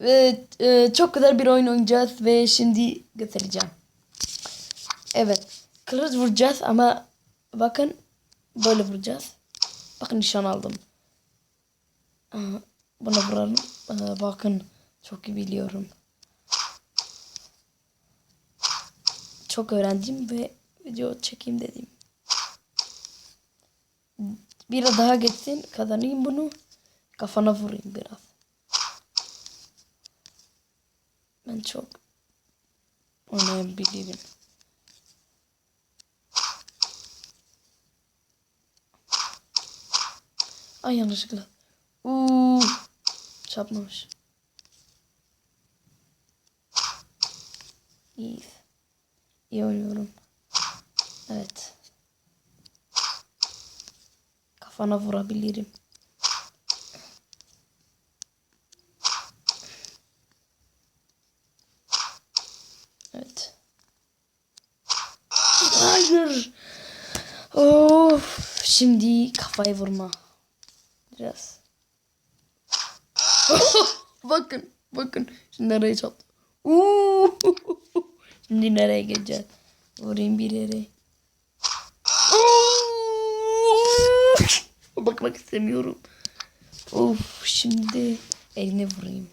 Ve e, çok güzel bir oyun oynayacağız ve şimdi göstereceğim. Evet. Kılıç vuracağız ama bakın böyle vuracağız. Bakın nişan aldım. Buna vuralım. Aa, bakın çok iyi biliyorum. Çok öğrendim ve video çekeyim dedim. Biraz daha geçsin kazanayım bunu. Kafana vurayım biraz. Ben çok oynayabilirim. Ay yanlışlıkla. Uuu. Çarpmamış. İyi. İyi oynuyorum. Evet. Kafana vurabilirim. Evet. Hayır. Of. Şimdi kafayı vurma. Biraz. bakın. Bakın. Şimdi nereye? Uuu. Şimdi nereye geleceğiz? Vurayım bir yere. Bakmak istemiyorum. Of şimdi eline vurayım.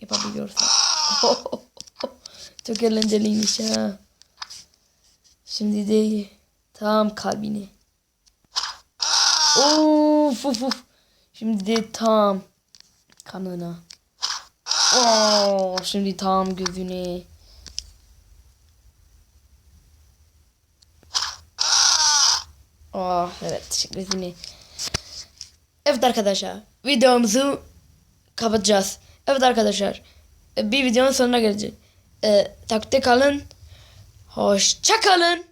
Yapabiliyorsam. Çok eğlenceliymiş ha. Şimdi de tam kalbini. Of of of. Şimdi de tam kanına. Oh, şimdi tam gözüne. Oh evet gözüne. Evet arkadaşlar videomuzu kapatacağız. Evet arkadaşlar bir videonun sonuna geleceğiz. Ee, takipte kalın. Hoşça kalın.